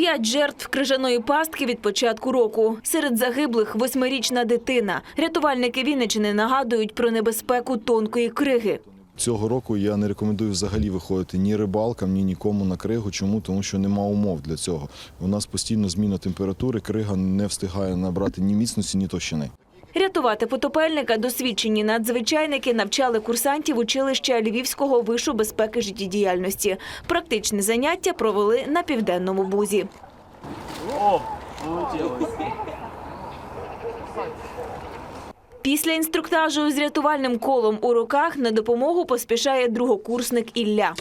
П'ять жертв крижаної пастки від початку року. Серед загиблих восьмирічна дитина. Рятувальники Вінничини нагадують про небезпеку тонкої криги. Цього року я не рекомендую взагалі виходити ні рибалкам, ні нікому на кригу. Чому? Тому що нема умов для цього. У нас постійно зміна температури, крига не встигає набрати ні міцності, ні товщини. Рятувати потопельника досвідчені надзвичайники навчали курсантів училища Львівського вишу безпеки життєдіяльності. Практичне заняття провели на південному бузі. Після інструктажу з рятувальним колом у руках на допомогу поспішає другокурсник Ілля.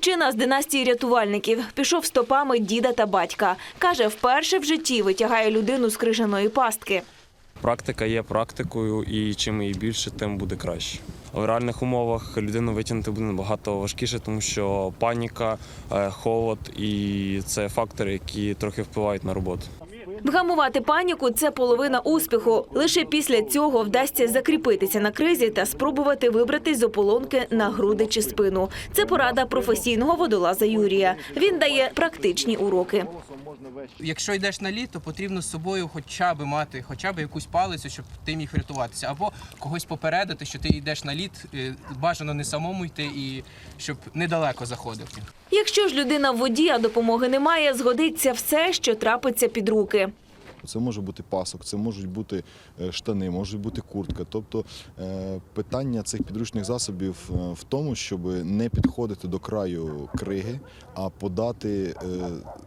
Хлопчина з династії рятувальників пішов стопами діда та батька. Каже, вперше в житті витягає людину з крижаної пастки. Практика є практикою, і чим її більше, тим буде краще. В реальних умовах людину витягнути буде набагато важкіше, тому що паніка, е, холод і це фактори, які трохи впливають на роботу. Вгамувати паніку це половина успіху. Лише після цього вдасться закріпитися на кризі та спробувати вибратись з ополонки на груди чи спину. Це порада професійного водолаза Юрія. Він дає практичні уроки. Якщо йдеш на лід, то потрібно з собою хоча б мати хоча б якусь палицю, щоб ти міг врятуватися, або когось попередити, що ти йдеш на лід, е, бажано не самому йти і щоб недалеко заходив. Якщо ж людина в воді, а допомоги немає, згодиться все, що трапиться під руки. Це може бути пасок, це можуть бути е, штани, може бути куртка. Тобто е, питання цих підручних засобів е, в тому, щоб не підходити до краю криги, а подати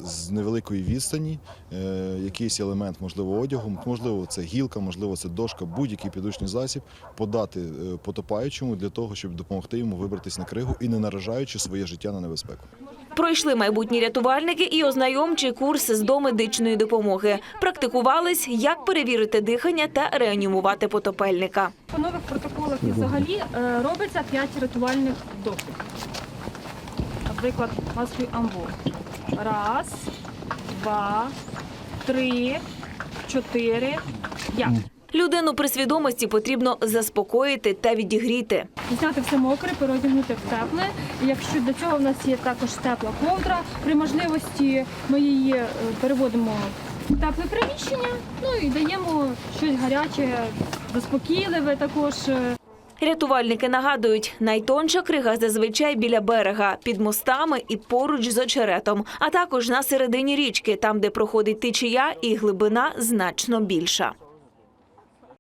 з невеликої відстані е, якийсь елемент, можливо, одягу, можливо, це гілка, можливо, це дошка, будь-який підручний засіб, подати е, потопаючому для того, щоб допомогти йому вибратися на кригу і не наражаючи своє життя на небезпеку. Пройшли майбутні рятувальники і ознайомчий курс з домедичної допомоги. Практикувались, як перевірити дихання та реанімувати потопельника. По нових протоколах і взагалі е, робиться 5 рятувальних вдохів. Наприклад, маскою амбо. Раз, два, три, чотири, п'ять. Людину при свідомості потрібно заспокоїти та відігріти. Зняти все мокре, переодягнути в тепле. І Якщо для цього в нас є також тепла ковдра, при можливості ми її е, переводимо в тепле приміщення, ну і даємо щось гаряче, заспокійливе також. Рятувальники нагадують, найтонша крига зазвичай біля берега, під мостами і поруч з очеретом, а також на середині річки, там, де проходить течія і глибина значно більша.